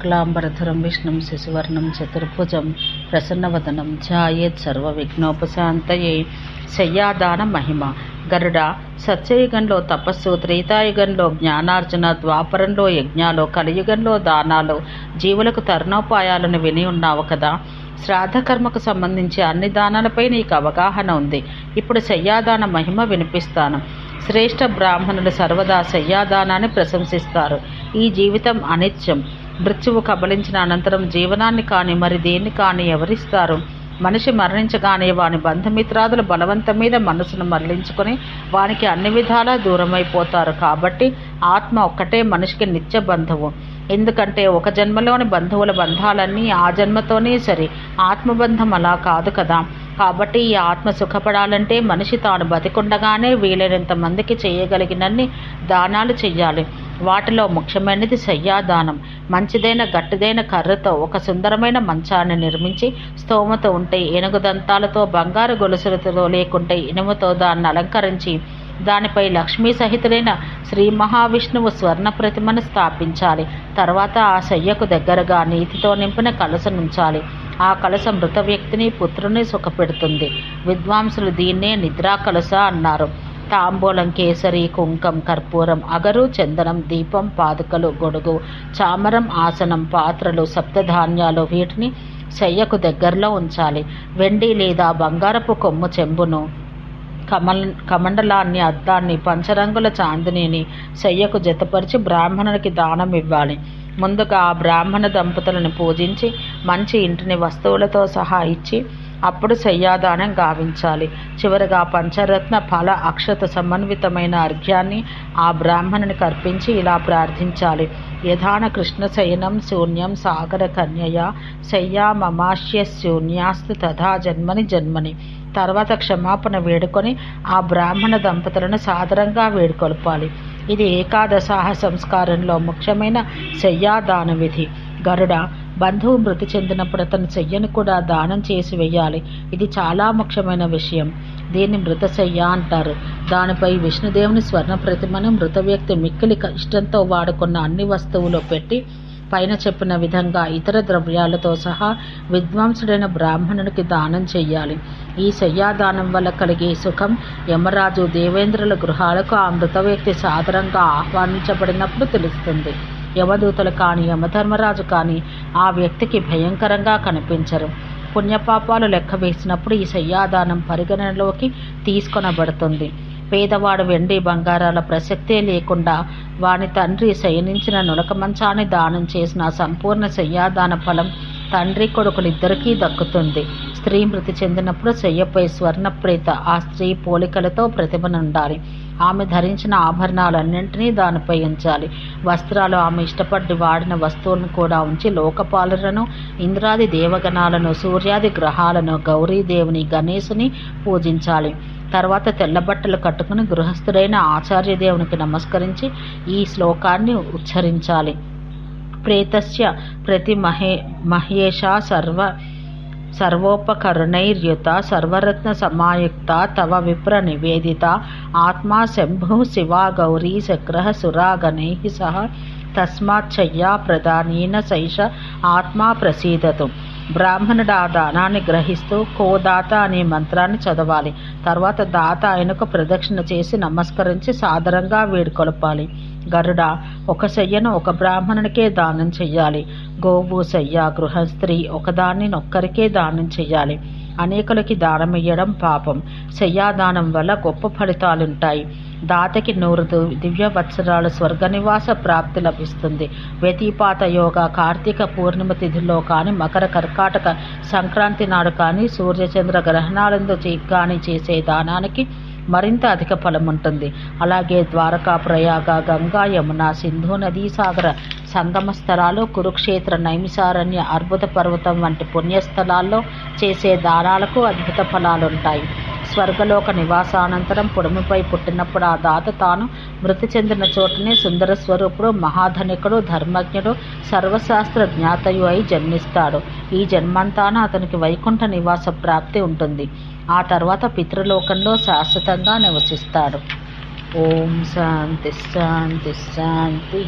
శుక్లాంబరధరం విష్ణుం శశివర్ణం చతుర్భుజం ప్రసన్నవదనం ధ్యాయేత్ సర్వవిఘ్నోపశాంతయే శయ్యాదాన మహిమ గరుడ సత్యయుగంలో తపస్సు త్రేతాయుగంలో జ్ఞానార్జన ద్వాపరంలో యజ్ఞాలు కలియుగంలో దానాలు జీవులకు తరుణోపాయాలను విని ఉన్నావు కదా? శ్రాద్ధకర్మకు సంబంధించి అన్ని దానాలపై నీకు అవగాహన ఉంది. ఇప్పుడు శయ్యాదాన మహిమ వినిపిస్తాను. శ్రేష్ఠ బ్రాహ్మణులు సర్వదా శయ్యాదానాన్ని ప్రశంసిస్తారు. ఈ జీవితం అనిత్యం. మృత్యువు కబలించిన అనంతరం జీవనాన్ని కానీ మరి దేన్ని కానీ ఎవరిస్తారు? మనిషి మరణించగానే వాని బంధుమిత్రాదులు బలవంతం మీద మనసును మరలించుకొని వానికి అన్ని విధాలా దూరమైపోతారు. కాబట్టి ఆత్మ ఒక్కటే మనిషికి నిత్య బంధువు. ఎందుకంటే ఒక జన్మలోని బంధువుల బంధాలన్నీ ఆ జన్మతోనే సరి. ఆత్మబంధం అలా కాదు కదా. కాబట్టి ఈ ఆత్మ సుఖపడాలంటే మనిషి తాను బతికుండగానే వీలైనంత మందికి చేయగలిగినన్ని దానాలు చెయ్యాలి. వాటిలో ముఖ్యమైనది శయ్యాదానం. మంచిదైన గట్టిదైన కర్రతో ఒక సుందరమైన మంచాన్ని నిర్మించి స్తోమత ఉంటే ఏనుగు దంతాలతో బంగారు గొలుసులతో లేకుంటే ఇనుముతో దాన్ని అలంకరించి దానిపై లక్ష్మీ సహితులైన శ్రీ మహావిష్ణువు స్వర్ణ ప్రతిమను స్థాపించాలి. తర్వాత ఆ శయ్యకు దగ్గరగా నీతితో నింపిన కలసనుంచాలి ఆ కలస మృత వ్యక్తిని పుత్రుని సుఖపెడుతుంది. విద్వాంసులు దీన్నే నిద్రా కలస అన్నారు. తాంబూలం కేసరి కుంకం కర్పూరం అగరు చందనం దీపం పాదుకలు గొడుగు చామరం ఆసనం పాత్రలు సప్తధాన్యాలు వీటిని శయ్యకు దగ్గరలో ఉంచాలి. వెండి లేదా బంగారపు కొమ్ము చెంబును కమల్ కమండలాన్ని అద్దాన్ని పంచరంగుల చాందినిని శయ్యకు జతపరిచి బ్రాహ్మణునికి దానం ఇవ్వాలి. ముందుగా ఆ బ్రాహ్మణ దంపతులను పూజించి మంచి ఇంటిని వస్తువులతో సహా ఇచ్చి అప్పుడు శయ్యాదానం గావించాలి. చివరిగా పంచరత్న ఫల అక్షత సమన్వితమైన అర్ఘ్యాన్ని ఆ బ్రాహ్మణునికి అర్పించి ఇలా ప్రార్థించాలి. యథాన కృష్ణ శయనం శూన్యం సాగర కన్యయ శయ్యా మమాశ్య శూన్యాస్తు తథా జన్మని జన్మని. తర్వాత క్షమాపణ వేడుకొని ఆ బ్రాహ్మణ దంపతులను సాదరంగా వేడుకొలపాలి. ఇది ఏకాదశాహ సంస్కారంలో ముఖ్యమైన శయ్యాదాన విధి. గరుడ బంధువు మృతి చెందినప్పుడు అతని చెయ్యను కూడా దానం చేసి వేయాలి. ఇది చాలా ముఖ్యమైన విషయం. దీన్ని మృతశయ్య అంటారు. దానిపై విష్ణుదేవుని స్వర్ణ ప్రతిమను మృత వ్యక్తి మిక్కిలి ఇష్టంతో వాడుకున్న అన్ని వస్తువులు పెట్టి పైన చెప్పిన విధంగా ఇతర ద్రవ్యాలతో సహా విద్వాంసుడైన బ్రాహ్మణునికి దానం చెయ్యాలి. ఈ శయ్యాదానం వల్ల కలిగే సుఖం యమరాజు దేవేంద్రుల గృహాలకు ఆ మృత వ్యక్తి సాదరంగా ఆహ్వానించబడినప్పుడు తెలుస్తుంది. యమదూతలు కానీ యమధర్మరాజు కానీ ఆ వ్యక్తికి భయంకరంగా కనిపించరు. పుణ్యపాపాలు లెక్క వేసినప్పుడు ఈ శయ్యాదానం పరిగణనలోకి తీసుకొనబడుతుంది. పేదవాడు వెండి బంగారాల ప్రసక్తే లేకుండా వాని తండ్రి శయనించిన నులక మంచాన్ని దానం చేసిన సంపూర్ణ శయ్యాదాన ఫలం తండ్రి కొడుకులిద్దరికీ దక్కుతుంది. స్త్రీ మృతి చెందినప్పుడు శయ్యపై స్వర్ణప్రేత ఆ స్త్రీ పోలికలతో ప్రతిభనుండాలి. ఆమె ధరించిన ఆభరణాలన్నింటినీ దానిపై ఉంచాలి. వస్త్రాలు ఆమె ఇష్టపడి వాడిన వస్తువులను కూడా ఉంచి లోకపాలులను ఇంద్రాది దేవగణాలను సూర్యాది గ్రహాలను గౌరీదేవుని గణేశుని పూజించాలి. తర్వాత తెల్లబట్టలు కట్టుకుని గృహస్థుడైన ఆచార్యదేవునికి నమస్కరించి ఈ శ్లోకాన్ని ఉచ్చరించాలి. ప్రేతస్య ప్రతి మహే మహేష సర్వ సర్వోపకరుణైర్యుత సర్వరత్న సమాయుక్త తవ విప్ర నివేదిత ఆత్మా శంభు శివా గౌరీ శక్ర సురాగణై సహ తస్మాచ్చయ్యా ప్రధానేన సైష ఆత్మా ప్రసీదతు. బ్రాహ్మణుడు ఆ దానాన్ని గ్రహిస్తూ కోదాత అనే మంత్రాన్ని చదవాలి. తర్వాత దాత ఆయనకు ప్రదక్షిణ చేసి నమస్కరించి సాదరంగా వేడుకొలపాలి గరుడ ఒక శయ్యను ఒక బ్రాహ్మణునికే దానం చెయ్యాలి. గోవు శయ్య గృహస్త్రీ ఒకదాన్ని నొక్కరికే దానం చెయ్యాలి. అనేకులకి దానమియ్యడం పాపం. శయ్యాదానం వల్ల గొప్ప ఫలితాలుంటాయి. దాతకి నూరు దివ్య వత్సరాలు స్వర్గనివాస ప్రాప్తి లభిస్తుంది. వ్యతిపాత యోగ కార్తీక పూర్ణిమ తిథిలో కానీ మకర కర్కాటక సంక్రాంతి నాడు కానీ సూర్యచంద్ర గ్రహణాలందు కానీ చేసే దానానికి మరింత అధిక ఫలం ఉంటుంది. అలాగే ద్వారకా ప్రయాగ గంగా యమున సింధు నదీ సాగర సంగమ స్థలాలు కురుక్షేత్ర నైమిసారణ్య అర్బుద పర్వతం వంటి పుణ్యస్థలాల్లో చేసే దానాలకు అద్భుత ఫలాలుంటాయి. స్వర్గలోక నివాసానంతరం పుడమిపై పుట్టినప్పుడు ఆ దాత తాను మృతి చెందిన చోటనే సుందర స్వరూపుడు మహాధనికుడు ధర్మజ్ఞుడు సర్వశాస్త్ర జ్ఞాతయు అయి జన్మిస్తాడు. ఈ జన్మంతాన అతనికి వైకుంఠ నివాస ప్రాప్తి ఉంటుంది. ఆ తర్వాత పితృలోకంలో శాశ్వతంగా నివసిస్తాడు. ఓం శాంతి శాంతి శాంతి.